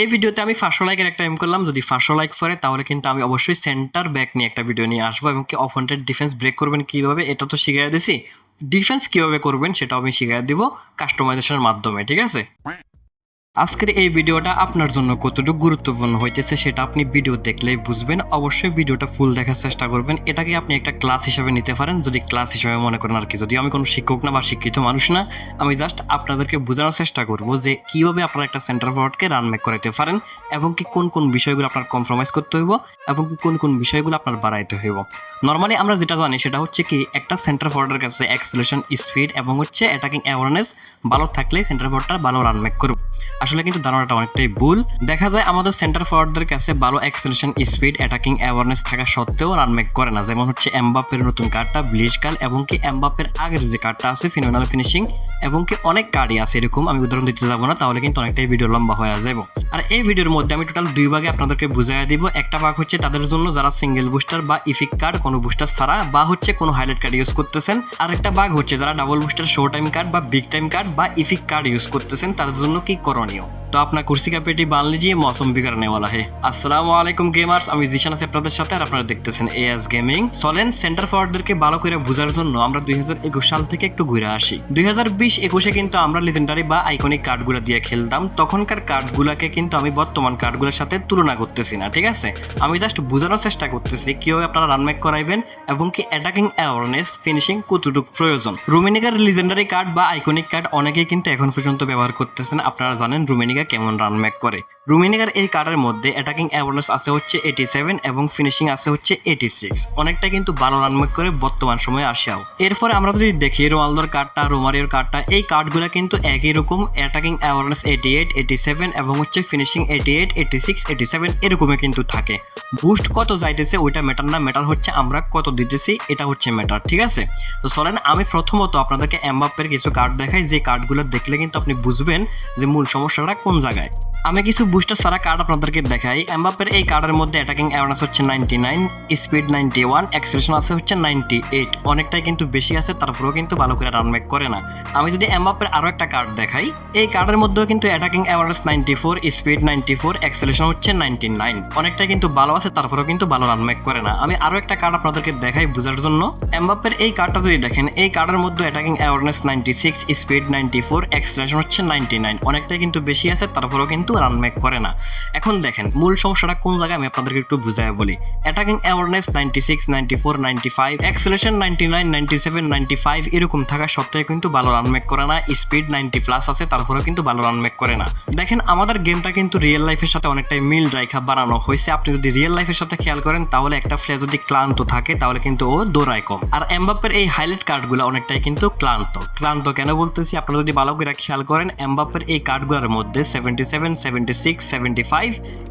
এই ভিডিওতে আমি পাঁচশো লাইকের একটা এম করলাম। যদি পাঁচশো লাইক করে, তাহলে কিন্তু আমি অবশ্যই সেন্টার ব্যাক নিয়ে একটা ভিডিও নিয়ে আসব এবং কি অফেন্টেড ডিফেন্স ব্রেক করবেন কীভাবে, এটা তো শিখিয়ে দিছি। ডিফেন্স কীভাবে করবেন, সেটাও আমি শিখিয়ে দিব কাস্টমাইজেশনের মাধ্যমে, ঠিক আছে? আজকের এই ভিডিওটা আপনার জন্য কতটুকু গুরুত্বপূর্ণ হইতেছে সেটা আপনি ভিডিও দেখলেই বুঝবেন। অবশ্যই ভিডিওটা ফুল দেখার চেষ্টা করবেন। এটাকে আপনি একটা ক্লাস হিসেবে নিতে পারেন। যদি ক্লাস হিসেবে মনে করেন আর কি যদি আমি কোনো শিক্ষক না বা শিক্ষিত মানুষ না, আমি জাস্ট আপনাদেরকে বোঝানোর চেষ্টা করব যে কীভাবে আপনারা একটা সেন্টার ফরওয়ার্ডকে রান মেক করাইতে পারেন এবং কি কোন কোন বিষয়গুলো আপনার কম্প্রোমাইজ করতে হইব এবং কি কোন কোন বিষয়গুলো আপনার বাড়াইতে হইব। নর্মালি আমরা যেটা জানি সেটা হচ্ছে কি, একটা সেন্টার ফরওয়ার্ডের কাছে অ্যাক্সিলেশন স্পিড এবং হচ্ছে অ্যাটাকিং অ্যাওয়ারনেস ভালো থাকলে সেন্টার ফরওয়ার্ডটা ভালো রান মেক করবে। আসলে কিন্তু ধারণাটা অনেকটাই ভুল। দেখা যায় আমাদের সেন্টার ফরওয়ার্ডদের কাছে ভালো অ্যাক্সেলেশন স্পিড অ্যাটাকিং অ্যাওয়ারনেস থাকা সত্ত্বেও রান মেক করে না। যেমন হচ্ছে এমবাপের নতুন কার্ডটা ব্লিচ কাল এবং কি এমবাপের আগের যে কার্ডটা আছে ফিনোমিনাল ফিনিশিং এবং কি অনেক কার্ডই আছে এরকম। আমি উদাহরণ দিতে যাব না, তাহলে কিন্তু অনেকটাই ভিডিও লম্বা হয়ে যাব। আর এই ভিডিওর মধ্যে আমি টোটাল দুই ভাগে আপনাদেরকে বুঝাই দিব। একটা ভাগ হচ্ছে তাদের জন্য যারা সিঙ্গেল বুস্টার বা ইফিক কার্ড কোনো বুস্টার ছাড়া, বা হচ্ছে কোনো হাইলাইট কার্ড ইউজ করতেছেন। আর একটা ভাগ হচ্ছে যারা double booster show time card বা বিগ টাইম কার্ড বা ইফিক কার্ড ইউজ করতেছেন, তাদের জন্য কি করণীয়? junio तो अपना कुर्सी का पेटी बांध लीजिए मौसम भी करने वाला है আসসালামু আলাইকুম গেমার্স আমি জিশান আছি আপনাদের সাথে আর আপনারা দেখতেছেন এএস গেমিং চলেন সেন্টার ফরওয়ার্ডদেরকে ভালো করে বোঝার জন্য আমরা দুই সাল থেকে একটু ঘুরে আসি দুই হাজার বিশ একুশে কিন্তু আমরা লিজেন্ডারি বা আইকনিক কার্ডগুলো দিয়ে খেলতাম তখনকার কার্ডগুলোকে কিন্তু আমি বর্তমান কার্ডগুলোর সাথে তুলনা করতেছি না ঠিক আছে আমি জাস্ট বোঝানোর চেষ্টা করতেছি কিভাবে আপনারা রানমেক করাইবেন এবং কি অ্যাটাকিং অ্যাওয়ারনেস ফিনিশিং কতটুকু প্রয়োজন রুমিনিকার লিজেন্ডারি কার্ড বা আইকনিক কার্ড অনেকেই কিন্তু এখন পর্যন্ত ব্যবহার করতেছেন আপনারা জানেন রুমিনিকা কেমন রান ম্যাক করে। রুমিনিকার এই কার্ডের মধ্যে অ্যাটাকিং অ্যাওয়ারনেস আছে হচ্ছে এইটি এবং ফিনিশিং আছে হচ্ছে এইটি অনেকটা কিন্তু ভালো রান ম্যাক করে বর্তমান সময়ে আসেও। এরপরে আমরা যদি দেখি রোনালদোর কার্ডটা রোমারিওর কার্ডটা এই কার্ডগুলো কিন্তু একই রকম attacking awareness eighty eight eighty এবং হচ্ছে finishing eighty eight eighty six eighty seven এরকমই কিন্তু থাকে। বুস্ট কত যাইতেছে ওইটা ম্যাটার না ম্যাটার হচ্ছে আমরা কত দিতেছি, এটা হচ্ছে ম্যাটার ঠিক আছে? তো চলেন আমি প্রথমত আপনাদেরকে এমবাপ্পের কিছু কার্ড দেখাই। যে কার্ডগুলো দেখলে কিন্তু আপনি বুঝবেন যে মূল সমস্যাটা কোন জায়গায়। আমি কিছু বুস্টার সারা কার্ড আপনাদেরকে দেখাই। এমবাপ্পের এই কার্ডের মধ্যে অ্যাটাকিং অ্যাওয়ারনেস হচ্ছে ninety nine speed ninety one acceleration আছে হচ্ছে নাইনটি এইট অনেকটাই কিন্তু বেশি আছে, তারপরেও কিন্তু ভালো করে রান মেক করে না। আমি যদি এমবাপ্পের আরও একটা কার্ড দেখাই, এই কার্ডের মধ্যেও কিন্তু attacking awareness ninety four speed ninety four acceleration হচ্ছে নাইনটি নাইন অনেকটাই কিন্তু ভালো আছে, তারপরেও কিন্তু ভালো রান মেক করে না। আমি আরও একটা কার্ড আপনাদেরকে দেখাই বোঝার জন্য। এমবাপ্পের এই কার্ডটা যদি দেখেন, এই কার্ডের মধ্যে attacking awareness ninety six speed ninety four acceleration হচ্ছে নাইনটি নাইন অনেকটাই কিন্তু বেশি আছে, তারপরেও কিন্তু রান মেক করে না। এখন দেখেন, মূল সমস্যাটা কোন জায়গায় আমি আপনাদেরকে একটু বুঝাই বলি। Attacking awareness ninety six ninety four ninety five acceleration ninety nine ninety seven ninety five এরকম থাকা সত্ত্বেও কিন্তু ভালো রান মেক করে না। স্পিড নাইনটি প্লাস আছে, তারপরেও কিন্তু ভালো রান মেক করে না। দেখেন, আমাদের গেমটা কিন্তু রিয়েল লাইফের সাথে অনেকটাই মিল রেখা বানানো হয়েছে। আপনি যদি রিয়েল লাইফের সাথে খেয়াল করেন, তাহলে একটা প্লেয়ার যদি ক্লান্ত থাকে, তাহলে কিন্তু ও দৌড়ায় কম। আর এমবাপ্পের এই হাইলাইট কার্ডগুলো অনেকটাই কিন্তু ক্লান্ত। ক্লান্ত কেন বলতেছি? আপনারা যদি ভালো করে খেয়াল করেন এমবাপ্পের এই কার্ডগুলোর মধ্যে seventy seven seventy six seventy five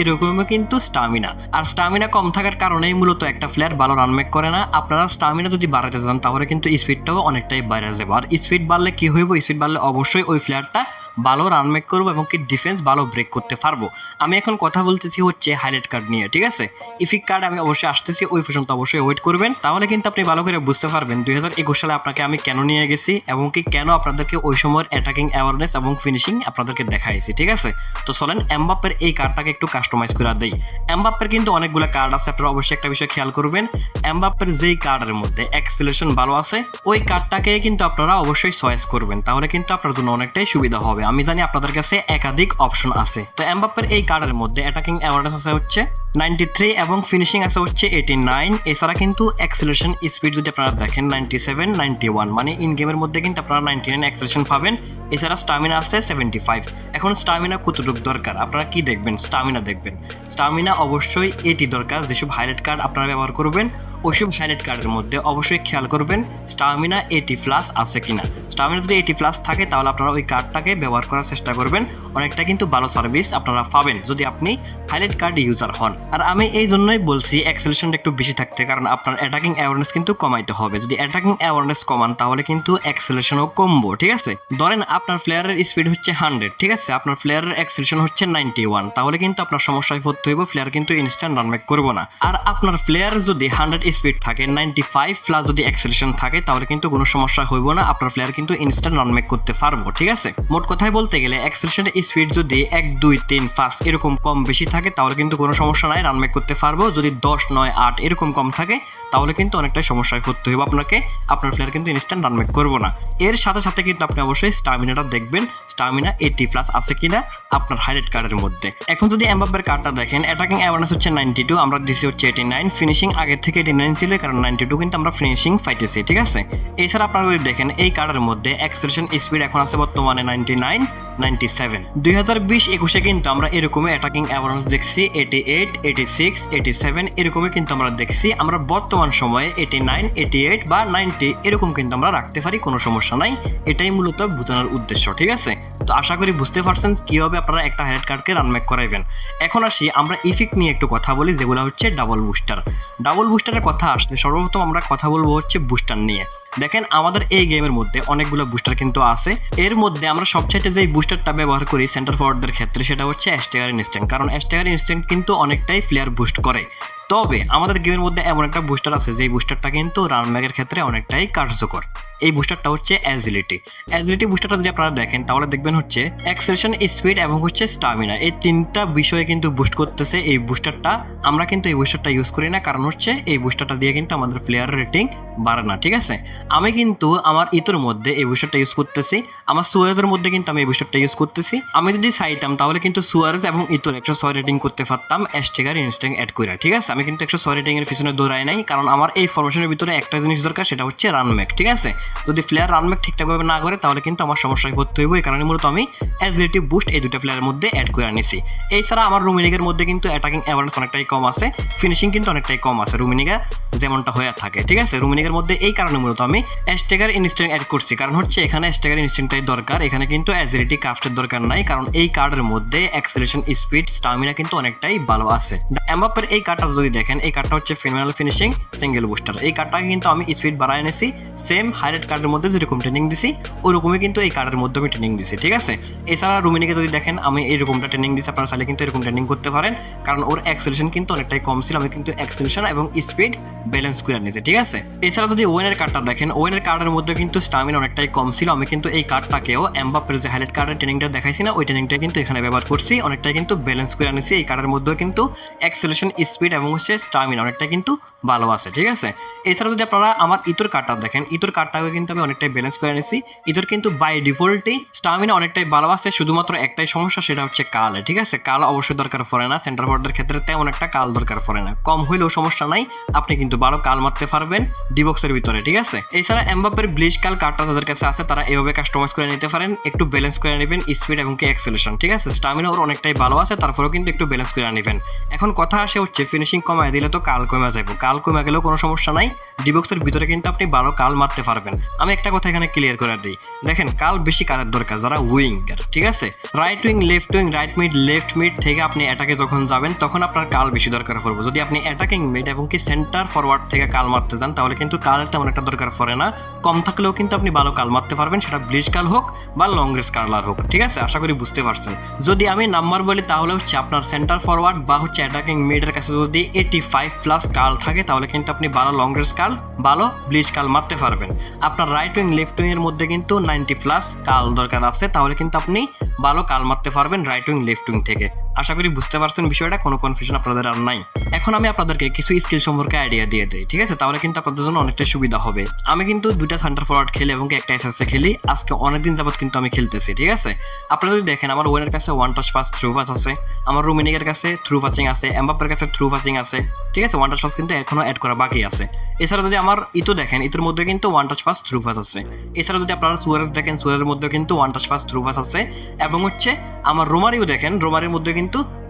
এরকমও কিন্তু স্টামিনা আর স্টামিনা কম থাকার কারণেই মূলত একটা প্লেয়ার ভালো রানমেক করে না। আপনারা স্টামিনা যদি বাড়াতে চান, তাহলে কিন্তু স্পিডটাও অনেকটাই বাইরে যাবে। আর স্পিড বাড়লে কি হইব? স্পিড বাড়লে অবশ্যই ওই প্লেয়ারটা ভালো রান মেক করব এবং কি ডিফেন্স ভালো ব্রেক করতে পারব। আমি এখন কথা বলতেছি হচ্ছে হাইলাইট কার্ড নিয়ে, ঠিক আছে? ইফিক কার্ড আমি অবশ্যই আসতেছি, ওই পর্যন্ত অবশ্যই ওয়েট করবেন। তাহলে কিন্তু আপনি ভালো করে বুঝতে পারবেন দুই হাজার একুশ সালে আপনাকে আমি কেন নিয়ে গেছি এবং কি কেন আপনাদেরকে ওই সময়ের অ্যাটাকিং অ্যাওয়ারনেস এবং ফিনিশিং আপনাদেরকে দেখাইছি, ঠিক আছে? তো চলেন, এমবাপ্পের এই কার্ডটাকে একটু কাস্টমাইজ করে দেই। এমবাপ্পের কিন্তু অনেকগুলো কার্ড আছে, আপনারা অবশ্যই একটা বিষয় খেয়াল করবেন। এমবাপ্পের যেই কার্ডের মধ্যে অ্যাক্সিলেশন ভালো আছে, ওই কার্ডটাকে কিন্তু আপনারা অবশ্যই চয়েস করবেন। তাহলে কিন্তু আপনার জন্য অনেকটাই সুবিধা হবে। আমি জানি আপনাদের কাছে একাধিক অপশন আছে। তো এমবাপ্পের এই কার্ডের মধ্যে অ্যাটাকিং অ্যাওয়ারনেস আছে হচ্ছে নাইনটি থ্রি এবং ফিনিশিং আছে হচ্ছে এইটি নাইন এছাড়া কিন্তু অ্যাক্সিলেশন স্পিড যদি আপনারা দেখেন নাইনটি সেভেন নাইনটি ওয়ান মানে ইন গেমের মধ্যে কিন্তু আপনারা নাইনটি নাইন অ্যাক্সিলেশন পাবেন। এছাড়া স্টামিনা আছে সেভেন্টি ফাইভ এখন স্টামিনা কতটুকু দরকার? আপনারা কি দেখবেন? স্টামিনা দেখবেন। স্টামিনা অবশ্যই এটি দরকার। যেসব হাইলাইট কার্ড আপনারা ব্যবহার করবেন ওইসব হাইলাইট কার্ডের মধ্যে অবশ্যই খেয়াল করবেন স্টামিনা এইটি প্লাস আছে কিনা। স্টামিনা যদি এইটি প্লাস থাকে, তাহলে আপনারা ওই কার্ডটাকে ব্যবহার করার চেষ্টা করবেন। অনেকটা কিন্তু ভালো সার্ভিস আপনারা পাবেন যদি আপনি হাইলাইট কার্ড ইউজার হন। আর আমি এই জন্যই বলছি অ্যাক্সেলেশনটা একটু বেশি থাকতে, কারণ আপনার অ্যাটাকিং অ্যাওয়ারনেস কিন্তু কমাইতে হবে। যদি অ্যাটাকিং অ্যাওয়ারনেস কমান, তাহলে কিন্তু অ্যাক্সেলেশনও কমবো, ঠিক আছে? ধরেন আপনার প্লেয়ারের স্পিড হচ্ছে হান্ড্রেড ঠিক আছে? আপনার প্লেয়ারের অ্যাক্সিলেশন হচ্ছে নাইনটি ওয়ান তাহলে কিন্তু আপনার সমস্যায় পড়তে হইব প্লেয়ার কিন্তু ইনস্ট্যান্ট রানব্যাক করব না। আর আপনার প্লেয়ার যদি হান্ড্রেড স্পিড থাকে নাইনটি ফাইভ প্লাস যদি অ্যাক্সিলেশন থাকে, তাহলে কিন্তু কোনো সমস্যা হইব না। আপনার প্লেয়ার কিন্তু ইনস্ট্যান্ট রানব্যাক করতে পারব, ঠিক আছে? মোট কথায় বলতে গেলে অ্যাক্সিলেশনের স্পিড যদি এক, দুই, তিন, পাঁচ এরকম কম বেশি থাকে, তাহলে কিন্তু কোনো সমস্যা নাই রানব্যাক করতে পারব। যদি দশ, নয়, আট এরকম কম থাকে, তাহলে কিন্তু অনেকটাই সমস্যায় পড়তে হইব আপনাকে। আপনার প্লেয়ার কিন্তু ইনস্ট্যান্ট রানব্যাক করব না। এর সাথে সাথে কিন্তু আপনি অবশ্যই স্টামিনাটা দেখবেন স্টামিনা এইটি প্লাস আছে কিনা, আপনার হাইলাইট কার্ডের মধ্যে। এখন যদি এমবাপের কার্ডটা দেখেন অ্যাটাকিং অ্যাওয়ারনেস হচ্ছে নাইনটি টু আমরা দিছি হচ্ছে এইটি নাইন ফিনিশিং আগের থেকে এইটি ছিল, কারণ নাইনটি টু কিন্তু আমরা ফিনিশিং পাইতেছি, ঠিক আছে? এছাড়া আপনারা যদি দেখেন, এই কার্ডের মধ্যে অ্যাক্সেলেশন স্পিড এখন আছে বর্তমানে নাইনটি নাইন নাইনটি সেভেন দুই হাজার বিশ একুশে কিন্তু আমরা এরকমই অ্যাটাকিং অ্যাওয়ারনেস দেখছি eighty eight eighty six eighty seven এরকমই কিন্তু আমরা দেখছি। আমরা বর্তমান সময়ে এইটি নাইন এইটি এইট বা নাইনটি এরকম কিন্তু আমরা রাখতে পারি, কোনো সমস্যা নাই। এটাই মূলত বোঝানোর উদ্দেশ্য, ঠিক আছে? তো আশা করি বুঝতে পারছেন কীভাবে আপনারা একটা হাইলাইট কার্ডকে রানম্যাক করাইবেন। এখন আসি, আমরা ইফেক্ট নিয়ে একটু কথা বলি, যেগুলো হচ্ছে ডাবল বুস্টার ডাবল বুস্টারের কথা আসলে সর্বপ্রথম আমরা কথা বলব হচ্ছে বুস্টার নিয়ে। দেখেন আমাদের এই গেমের মধ্যে অনেকগুলো বুস্টার কিন্তু আছে। এর মধ্যে আমরা সবচাইতে যে বুস্টারটা ব্যবহার করি সেন্টার ফরওয়ার্ডদের ক্ষেত্রে সেটা হচ্ছে অ্যাস্টেগার ইনস্ট্যান্ট কারণ অ্যাস্টেগার ইনস্ট্যান্ট কিন্তু অনেকটাই প্লেয়ার বুস্ট করে। তবে আমাদের গেমের মধ্যে এমন একটা বুস্টার আছে, যেই বুস্টারটা কিন্তু রানম্যাগের ক্ষেত্রে অনেকটাই কার্যকর। এই বুস্টারটা হচ্ছে অ্যাজিলিটি অ্যাজিলিটি বুস্টারটা যদি আপনারা দেখেন, তাহলে দেখবেন হচ্ছে অ্যাক্সেলেশন স্পিড এবং হচ্ছে স্টামিনা এই তিনটা বিষয়ে কিন্তু বুস্ট করতেছে এই বুস্টারটা আমরা কিন্তু এই বুস্টারটা ইউজ করি না, কারণ হচ্ছে এই বুস্টারটা দিয়ে কিন্তু আমাদের প্লেয়ার রেটিং বাড়ে না, ঠিক আছে? আমি কিন্তু আমার ইতোর মধ্যে এই বুস্টারটা ইউজ করতেছি। আমার সুয়ারেজের মধ্যে কিন্তু আমি এই বুস্টারটা ইউজ করতেছি। আমি যদি চাইতাম, তাহলে কিন্তু সুয়ারেজ এবং ইতোর একশো ছয় রেটিং করতে পারতাম অ্যাস্টেগার ইনস্ট্যান্ট অ্যাড করে ঠিক আছে? আমি কিন্তু একশো ছয় রেটিং এর পিছনে দৌড়াই নাই, কারণ আমার এই ফরমেশনের ভিতরে একটা জিনিস দরকার, সেটা হচ্ছে রানম্যাক ঠিক আছে? যদি প্লেয়ার রানম্যাক ঠিকঠাকভাবে না করে, তাহলে কিন্তু আমার সমস্যায় পড়তে হইব। এই কারণে মূলত আমি অ্যাজিলিটি বুস্ট এই দুটো প্লেয়ারের মধ্যে অ্যাড করে আনিছি। এছাড়া আমার রুমিনিগের মধ্যে কিন্তু অ্যাটাকিং অ্যাওয়ারনেস অনেকটাই কম আছে ফিনিশিং কিন্তু অনেকটাই কম আছে রুমিনিগা যেমনটা হয়ে থাকে, ঠিক আছে? রুমিনিগের মধ্যে এই কারণে মূলত আমি অ্যাস্টেগার ইনস্ট্যান্ট অ্যাড করছি। কারণ হচ্ছে এখানে অ্যাস্টেগার ইনস্ট্যান্টটাই দরকার, এখানে কিন্তু অ্যাজিলিটি ক্রাফটের দরকার নাই, কারণ এই কার্ডের মধ্যে অ্যাক্সেলেশন স্পিড স্টামিনা কিন্তু অনেকটাই ভালো আছে। এমবাপের এই কার্ডটা যদি দেখেন, এই কার্ডটা হচ্ছে ফিনোমিনাল ফিনিশিং সিঙ্গেল বুস্টার এই কার্ডটাকে কিন্তু আমি স্পিড বাড়ায় এনেছি সেম হাইলাইট কার্ডের মধ্যে যেরকম ট্রেনিং দিছি, ওরকমই কিন্তু এই কার্ডের মধ্যে আমি ট্রেনিং দিছি, ঠিক আছে? এছাড়া রুমিনিকে যদি দেখেন, আমি এইরকমটা ট্রেনিং দিছি, আপনারা চাইলে কিন্তু এরকম ট্রেনিং করতে পারেন, কারণ ওর অ্যাক্সেলেশন কিন্তু অনেকটাই কম ছিল, আমি কিন্তু অ্যাক্সেলেশন এবং স্পিড ব্যালেন্স করে নিয়েছি ঠিক আছে? এছাড়া যদি ওয়েনের কার্ডটা দেখেন ওয়েনের কার্ডের মধ্যে কিন্তু স্টামিনা অনেকটাই কম ছিল, আমি কিন্তু এই কার্ডটাকেও এমবাপের যে হাইলাইট কার্ডের ট্রেনিংটা দেখাইছি না, ওই ট্রেনিংটা কিন্তু এখানে ব্যবহার করছি, অনেকটাই কিন্তু ব্যালেন্স করে আনিছি এই কার্ডের মধ্যেও কিন্তু অ্যাক্সেলেশন স্পিড এবং হচ্ছে স্টামিনা অনেকটা কিন্তু ভালো আছে, ঠিক আছে? এছাড়া যদি আপনারা আমার ইতর কার্ডটা দেখেন ইতর কার্ডটাকে কিন্তু আমি অনেকটাই ব্যালেন্স করে নিয়েছি। ইতর কিন্তু বাই ডিফল্টেই স্টামিনা অনেকটাই ভালো আছে, শুধুমাত্র একটাই সমস্যা সেটা হচ্ছে কালে ঠিক আছে? কাল অবশ্যই দরকার পড়ে না সেন্টার ফরওয়ার্ডের ক্ষেত্রে তেমন একটা কাল দরকার পড়ে না। কম হইলেও সমস্যা নাই, আপনি কিন্তু ভালো কাল মারতে পারবেন ডিবক্সের ভিতরে, ঠিক আছে? এছাড়া এমবাপের ব্লিচ কাল কার্ডটা যাদের কাছে আছে, তারা এভাবে কাস্টমাইজ করে নিতে পারেন, একটু ব্যালেন্স করে নেবেন স্পিড এবং কি অ্যাক্সেলেশন ঠিক আছে? স্টামিনা ওর অনেকটাই ভালো আছে, তারপরেও কিন্তু একটু ব্যালেন্স করে নেবেন। এখন কথা আসে হচ্ছে ফিনিশিং কমায় দিলে তো কাল কমে যাবে কাল কমে গেলেও কোনো সমস্যা নাই। ডিবক্সের ভিতরে কিন্তু আপনি ভালো কাল মারতে পারবেন। আমি একটা কথা এখানে ক্লিয়ার করে দিই। দেখেন, কাল বেশি কালের দরকার, যারা উইঙ্গার, ঠিক আছে? Right wing left wing right mid left mid থেকে আপনি অ্যাটাকে যখন যাবেন, তখন আপনার কাল বেশি দরকার পড়বে। যদি আপনি অ্যাটাকিং মিড এবং কি সেন্টার ফরওয়ার্ড থেকে কাল মারতে যান, তাহলে কিন্তু কালের তেমন একটা দরকার পড়ে না। কম থাকলেও কিন্তু আপনি ভালো কাল মারতে পারবেন, সেটা ব্লিচ কাল হোক বা লং রেস কালার হোক, ঠিক আছে? আশা করি বুঝতে পারছেন। যদি আমি নাম্বার বলি, তাহলে হচ্ছে আপনার সেন্টার ফরওয়ার্ড বা হচ্ছে অ্যাটাকিং মিডের কাছে যদি এইটি ফাইভ প্লাস কাল থাকে, তাহলে কিন্তু আপনি ভালো লং রেস কাল ভালো ব্লিচ কাল মারতে পারবেন। আপনার রাইট উইং লেফট উইং এর মধ্যে কিন্তু নাইনটি প্লাস কাল দরকার আছে, তাহলে কিন্তু আপনি ভালো কাল মারতে পারবেন রাইট উইং লেফট উইং থেকে। আশা করি বুঝতে পারছেন বিষয়টা, কোনো কনফিউশন আপনাদের আর নাই। এখন আমি আপনাদেরকে কিছু স্কিল সম্পর্কে আইডিয়া দিয়ে দিই, ঠিক আছে? তাহলে কিন্তু আপনাদের জন্য অনেকটা সুবিধা হবে। আমি কিন্তু দুইটা সেন্টার ফরওয়ার্ড খেলি এবং একটা এসএসএ খেলি। আজকে অনেকদিন যাবত কিন্তু আমি খেলতেছি, ঠিক আছে? আপনারা যদি দেখেন, আমার ওয়েনের কাছে one touch pass through pass আছে। আমার রুমিনিকের কাছে থ্রু পাসিং আছে এমবাপের কাছে থ্রু পাসিং আছে, ঠিক আছে? ওয়ান টাচ পাস কিন্তু এখনও অ্যাড করা বাকি আছে। এছাড়া যদি আমার ইতো দেখেন, ইতোর মধ্যে কিন্তু one touch pass through pass আছে। এছাড়া যদি আপনারা সুয়ারেজ দেখেন, সুয়ারেজের মধ্যে কিন্তু one touch pass through pass আছে। এবং হচ্ছে, আমার রোমারিও দেখেন, রোমারির মধ্যে কিন্তু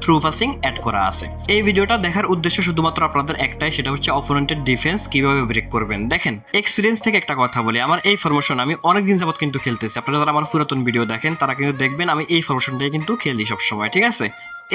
থ্রু পাসিং অ্যাড করা আছে। এই ভিডিওটা দেখার উদ্দেশ্য শুধুমাত্র আপনাদের একটাই, সেটা হচ্ছে অপোনেন্টের ডিফেন্স কীভাবে ব্রেক করবেন। দেখেন এক্সপিরিয়েন্স থেকে একটা কথা বলি, আমার এই ফরমেশন আমি অনেকদিন যাবত কিন্তু খেলতেছি। আপনারা যারা আমার পুরাতন ভিডিও দেখেন, তারা কিন্তু দেখবেন আমি এই ফরমেশনটাই কিন্তু খেলি সবসময়, ঠিক আছে?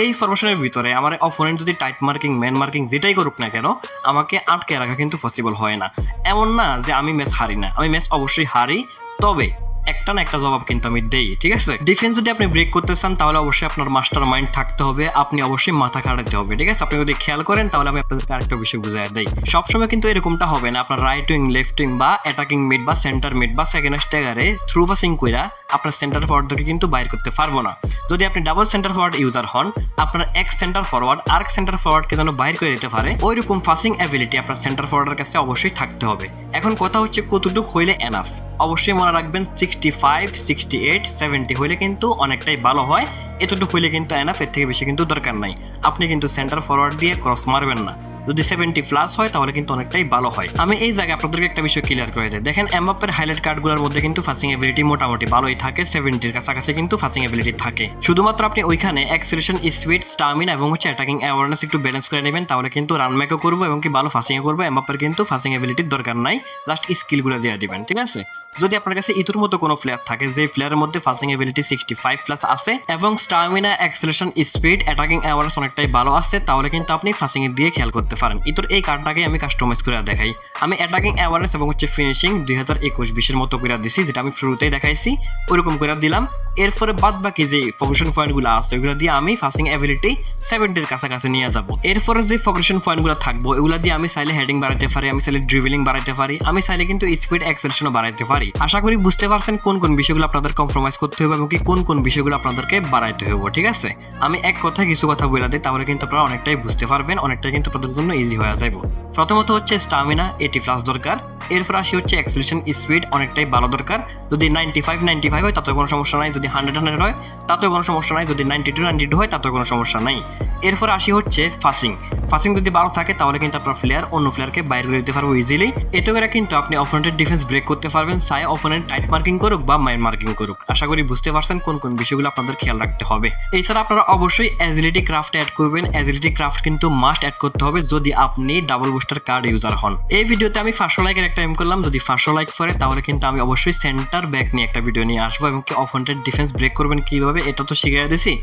এই ফরমেশনের ভিতরে আমার অপোনেন্ট যদি টাইট মার্কিং ম্যান মার্কিং যেটাই করুক না কেন, আমাকে আটকে রাখা কিন্তু পসিবল হয় না। এমন না যে আমি ম্যাচ হারি না, আমি ম্যাচ অবশ্যই হারি, তবে একটা না একটা জবাব কিন্তু আমি দেই, ঠিক আছে? ডিফেন্স যদি আপনি ব্রেক করতে চান, তাহলে অবশ্যই আপনার মাস্টার মাইন্ড থাকতে হবে। আপনি অবশ্যই মাথা খাটাতে হবে, ঠিক আছে? আপনি যদি খেয়াল করেন, তাহলে আমি আপনাদেরকে আরেকটা বিষয় বুঝাই দেই। সবসময় কিন্তু এরকমটা হবে না। আপনার রাইট উইং লেফট উইং বা অ্যাটাকিং মিড বা সেন্টার মিড বা সেকেন্ড স্ট্যাগারে থ্রু পাসিং কইরা আপনার সেন্টার ফরওয়ার্ডকে কিন্তু বাইর করতে পারব না। যদি আপনি ডাবল সেন্টার ফরওয়ার্ড ইউজার হন, আপনার এক সেন্টার ফরওয়ার্ড আর সেন্টার ফরওয়ার্ডকে যেন বাইর করে দিতে পারে ওই রকম ফাসিং অ্যাবিলিটি আপনার সেন্টার ফরওয়ার্ডের কাছে অবশ্যই থাকতে হবে। এখন কথা হচ্ছে কতটুক হইলে এনাফ অবশ্যই মনে রাখবেন sixty five sixty eight seventy হইলে কিন্তু অনেকটাই ভালো হয়। এতটুকু হইলে কিন্তু এনাফ এর থেকে বেশি কিন্তু দরকার নাই। আপনি কিন্তু সেন্টার ফরওয়ার্ড দিয়ে ক্রস মারবেন না। যদি সেভেন্টি প্লাস হয়, তাহলে কিন্তু অনেকটাই ভালো হয়। আমি এই জায়গায় আপনাদেরকে একটা বিষয় ক্লিয়ার করে দেয় দেখেন এমআপের হাইলাইট কার্ডগুলোর মধ্যে কিন্তু ফাসিং এবিলিটি মোটামুটি ভালোই থাকে সেভেন্টির কাছাকাছি কিন্তু ফাসিং এবিলিটি থাকে। শুধুমাত্র আপনি ওইখানে অ্যাক্সিলেশন স্পিড স্টামিনা এবং হচ্ছে অ্যাটাকিং অ্যাওয়ারনেস একটু ব্যালেন্স করে নেবেন, তাহলে কিন্তু রান ম্যাকও করব এবং কি ভালো ফাসিংও করব। এমআপের কিন্তু ফাসিং এবিলিটির দরকার নাই জাস্ট স্কিলগুলো দিয়ে দিবেন, ঠিক আছে? যদি আপনার কাছে ইতুর মতো কোনো প্লেয়ার থাকে, যে প্লেয়ারের মধ্যে passing ability sixty five plus আছে এবং stamina acceleration speed attacking awareness অনেকটাই ভালো আছে, তাহলে কিন্তু আপনি ফাসিং এ দিয়ে খেয়াল করতে পারেন। ইতুর এই কার্ডটাকে আমি কাস্টমাইজ করে দেখাই। আমি অ্যাটাকিং অ্যাওয়ারনেস এবং হচ্ছে ফিনিশিং দুই হাজার একুশ বিশের মতো করে দিছি, যেটা আমি শুরুতেই দেখাইছি। ওইরকম করে দিলাম। এরপরে বাদ বাকি যে ফোকাসন পয়েন্টগুলো আছে ওইগুলো দিয়ে আমি ফাসিং অ্যাবিলিটি সেভেন্টির কাছাকাছি নিয়ে যাব। এরপরে যে ফোকাসন পয়েন্টগুলো থাকব এগুলো দিয়ে আমি চাইলে হেডিং বাড়াইতে পারি, আমি চাইলে ড্রিভিলিং বাড়াইতে পারি, আমি চাইলে কিন্তু স্পিড অ্যাক্সেলেশনও বাড়াইতে পারি। আশা করি বুঝতে পারছেন কোন কোন বিষয়গুলো আপনাদের কম্প্রোমাইজ করতে হবে এবং কি কোন কোন বিষয়গুলো আপনাদেরকে বাড়াইতে হবে, ঠিক আছে? আমি এক কথায় কিছু কথা বলে দিই, তাহলে কিন্তু আপনারা অনেকটাই বুঝতে পারবেন, অনেকটাই কিন্তু আপনাদের জন্য ইজি হয়ে যাইব। প্রথমত হচ্ছে স্টামিনা এটি প্লাস দরকার। এরপর আসি হচ্ছে অ্যাক্সিলেশন স্পিড অনেকটাই ভালো দরকার। যদি নাইনটি ফাইভ নাইনটি ফাইভ হয় তাতে কোনো সমস্যা নাই। যদি হান্ড্রেড হান্ড্রেড হয়, তাতেও কোনো সমস্যা নাই। যদি নাইনটি টু নাইনটি টু হয়, তাতেও কোনো সমস্যা নাই। এরপর আসি হচ্ছে ফাসিং ফাসিং যদি ভালো থাকে, তাহলে কিন্তু আপনার প্লেয়ার অন্য প্লেয়ারকে বাইরে করে দিতে পারব ইজিলি এতে করে কিন্তু আপনি অপোনেন্টের ডিফেন্স ব্রেক করতে পারবেন সাই অপোনেন্ট টাইট মার্কিং করুক বা মাইন্ড মার্কিং করুক। আশা করি বুঝতে পারছেন কোন কোন বিষয়গুলো আপনাদের খেয়াল রাখতে হবে। এছাড়া আপনারা অবশ্যই অ্যাজিলিটি ক্রাফট অ্যাড করবেন। অ্যাজিলিটি ক্রাফট কিন্তু মাস্ট অ্যাড করতে হবে যদি আপনি ডাবল বুস্টার কার্ড ইউজার হন। এই ভিডিওতে আমি ফার্স্ট লাইকের একটা এম করলাম। যদি ফার্স্ট লাইক করে, তাহলে কিন্তু আমি অবশ্যই সেন্টার ব্যাক নিয়ে একটা ভিডিও নিয়ে আসব এবং কি অপোনেন্টের ডিফেন্স ব্রেক করবেন কীভাবে, এটা তো শিখিয়ে দিছি।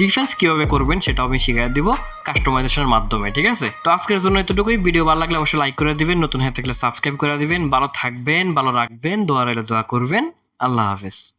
ডিফেন্স কীভাবে করবেন, সেটাও আমি শিখিয়ে দিব কাস্টমাইজেশনের মাধ্যমে। ঠিক আছে? তো আজকের জন্য এতটুকুই। ভিডিও ভালো লাগলে অবশ্যই লাইক করে দিবেন, নতুন হয়ে থাকলে সাবস্ক্রাইব করে দিবেন। ভালো থাকবেন, ভালো রাখবেন, দোয়া রইলে, দোয়া করবেন। আল্লাহ হাফেজ।